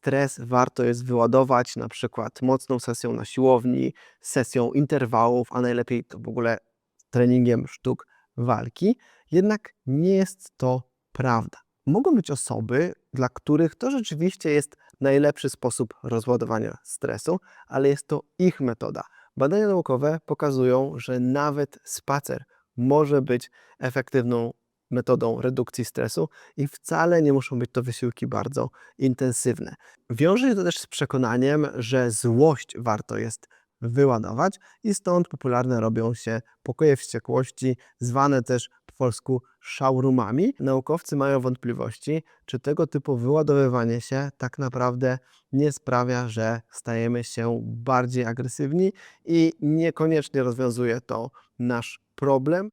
stres warto jest wyładować na przykład mocną sesją na siłowni, sesją interwałów, a najlepiej to w ogóle treningiem sztuk walki. Jednak nie jest to prawda. Mogą być osoby, dla których to rzeczywiście jest najlepszy sposób rozładowania stresu, ale jest to ich metoda. Badania naukowe pokazują, że nawet spacer może być efektywną metodą redukcji stresu i wcale nie muszą być to wysiłki bardzo intensywne. Wiąże się to też z przekonaniem, że złość warto jest wyładować i stąd popularne robią się pokoje wściekłości, zwane też po polsku szałrumami. Naukowcy mają wątpliwości, czy tego typu wyładowywanie się tak naprawdę nie sprawia, że stajemy się bardziej agresywni i niekoniecznie rozwiązuje to nasz problem.